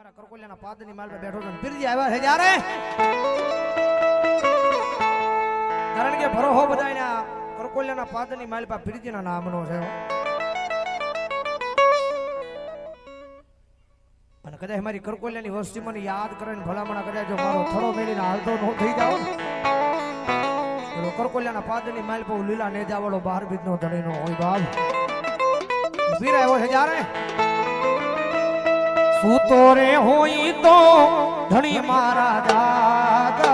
મારા કરકોલિયાના પાદની માલ બેઠો છું. પીરજી આવ્યા છે જ્યારે? કારણ કે ભરોહો બધાયના કરકોલિયાના પાદની માલ પા પીરજીના નામનો છે. અને કદાચ મારી કરકોલિયાની વસ્તી મને યાદ કરે ને ભલામણા કદાચ જો મારો થોડો મેળીને હાલતો ન થઈ જાવ કરકોલિયાના પાદની માલ પર લીલા નેજાવાળો બાર બીજનો ધણીનો હોય બાબ વીર આવ્યો છે જ્યારે? સૂતો રે હોય તો ધણી મારા દાદા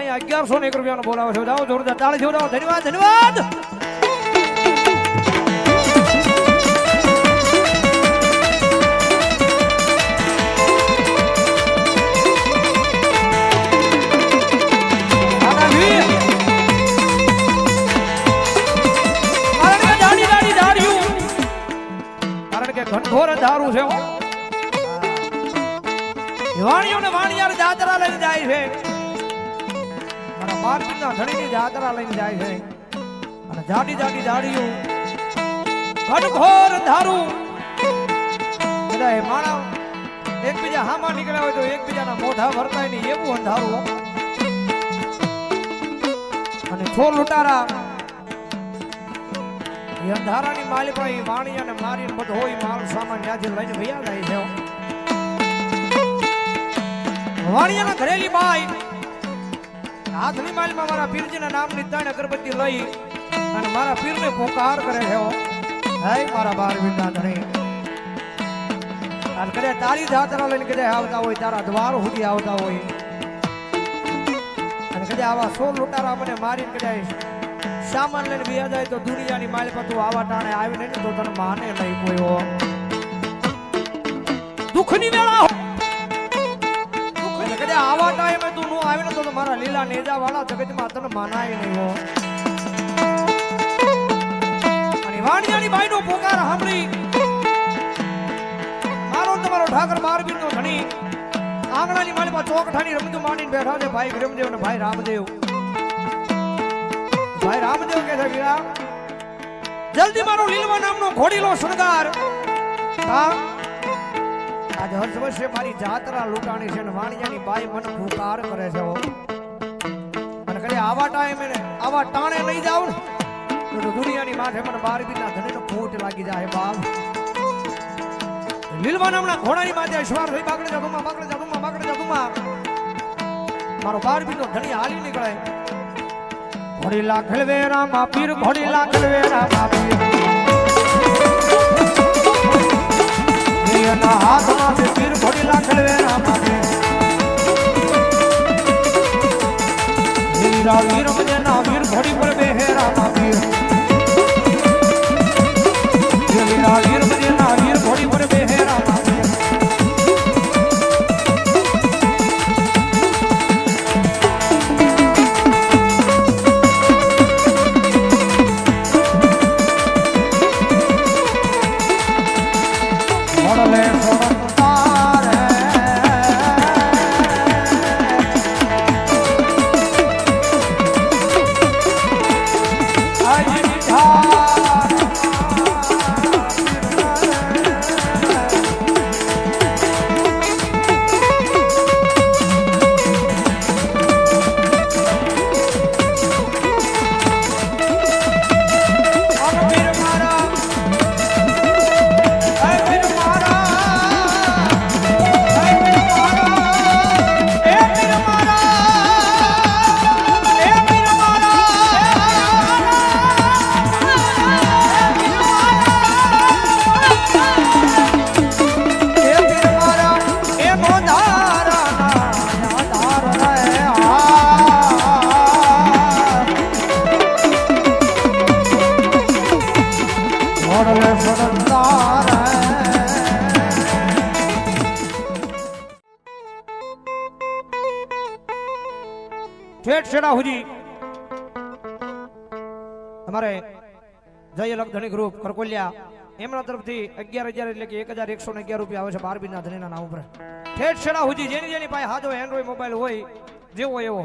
છે અહીંયા અગિયારસો ને એક રૂપિયાનો બોલાવો છો. જાઓ જોરદાર. તાળી જોડાવો ધન્યવાદ ધન્યવાદ. ઘનઘોર ને વાણિયાર દાદરા લઈ જાય છે. મારા માર્કેટના ધણીની જાત્રા લઈને જાય છે. અને જાડી જાડી જાડીઓ ઘનઘોર ધારું. બધા એ માણસ એકબીજા હામાં નીકળ્યા હોય તો એકબીજાના મોઢા ભરતાય નહીં એવું અંધારું અને છોર લૂંટારા એ અંધારાની માલિપાઈ વાણી અને મારી બધો માલ સામાન ત્યાંથી લઈને ભૈયા જાય છે. વાણિયાના ઘરેલી બાઈ હાથની માલમાં મારા પીરજીના નામની ત્રણ અગરબત્તી લઈ અને મારા પીરને પોકાર કરે છે હો. મારા બાર વિના ધણી. અને કદાચ તારી જાત્રા લઈને કદાચ આવતા હોય, તારા દ્વાર સુધી આવતા હોય. અને કદાચ આવા સોળ લૂંટારા મને મારીને કદાચ સામાન લઈને બીજા જાય તો દુનિયાની માલ પર તું આવા ટાણે આવીને નહીં તો તને માને નહીં કોઈ દુઃખની વેળા આવીને તો મારા લીલા નેજા વાળા જગતમાં તને માનાય નહીં હો. અને વાણિયાની બાઈનો પોકાર સાંભળી. મારો ને તમારો ઠાકર મારબીર નો ધણી. આંગણાની પાસે ચોકઠાની રમતું માંડીને બેઠા છે ભાઈ વિરમદેવ ને ભાઈ રામદેવ. ભાઈ રામદેવ કે છે, વીરા, જલ્દી મારો લીલવા નામનો ઘોડીલો શણગાર. હા? આજ હર્ષ વર્ષે મારી જાત્રા લૂંટાણી છે ને વાણિયાની બાઈ મને પુકાર કરે છે અને કદી આવા ટાઈમે આવા ટાણે લઈ જાવ ને દુનિયાની માથે મને બાર બીના ધણીનો ફૂટ લાગી જાય બાપ. લીલવા નામના ઘોડાની માથે શ્વાર થઈ બાકડે જાદુમાં બાકડે જાદુમાં બાકડે જાદુમાં મારો બાર બીનો ધણી હાલી નીકળે. ઘોડી લાખલ વેરા માં પીર ઘોડી લાખલ વેરા માં પીર એના હાથમાં બે પીર ઘોડી લાખલ વેરા માં પીર વીરા વીર મજેના વીર ઘોડી પર બેહેરા અલગ ધણી ગ્રુપ કરકોલિયા એમના તરફથી અગિયાર હજાર એટલે કે એક હજાર એકસો ને અગિયાર રૂપિયા આવે છે બારબીના ધણીના નામ ઉપર. ઠેઠ છેડા સુધી જેની જેની પાસે હાજો એન્ડ્રોઈડ મોબાઈલ હોય જેવો એવો.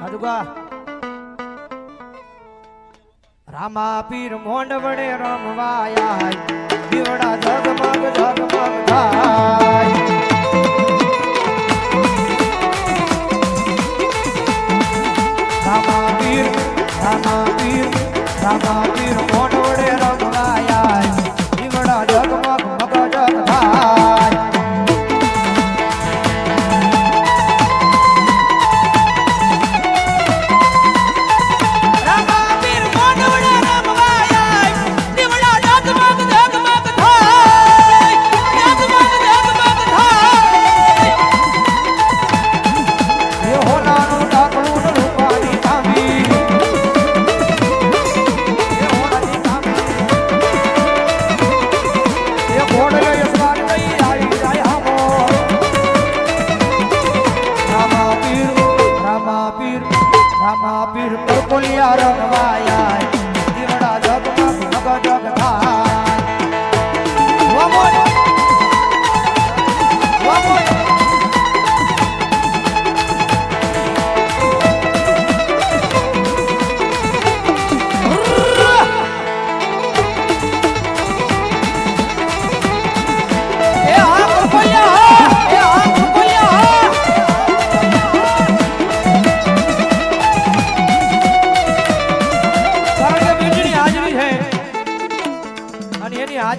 હાજુગા રામા પીર મોંડ વડે રમવાયા દીવડા જગમગ જગમગ થાય. રામા પીર રામા પીર મોંડ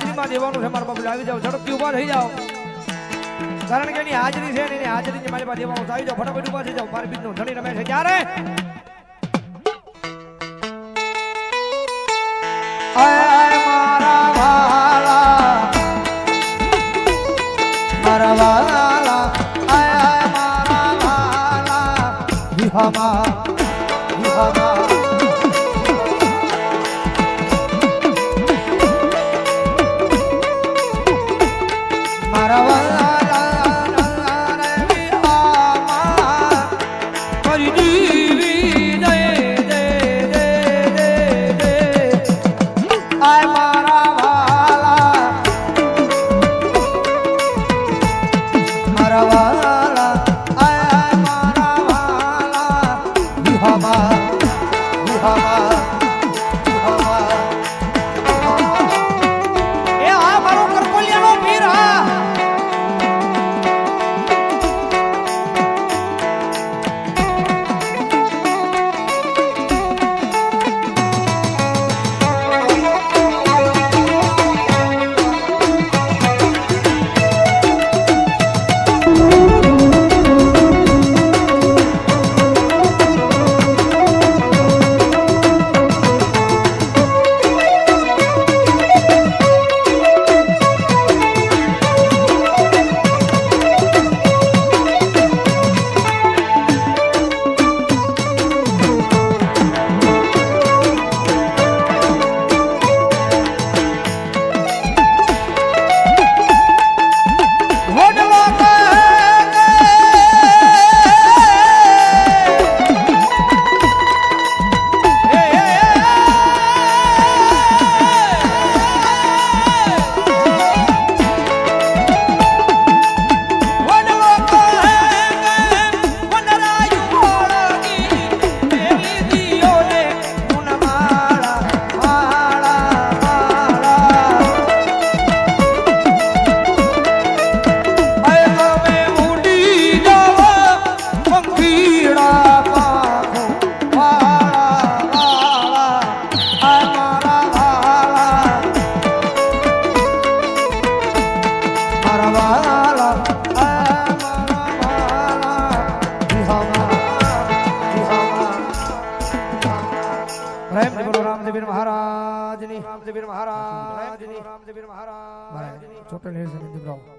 વીર આવી જાઓ, ઝડપથી ઊભા થઈ જાઓ. કારણ કે એની હાજરી છે એની હાજરી મારી પાસે દેવાનું આવી જાઓ, ફટાફટ ઊભા થઈ જાઓ. મારી બીજનો ધણી રમે છે. ક્યારે? આય મારા ચોટેલ હેર દીકરાઓ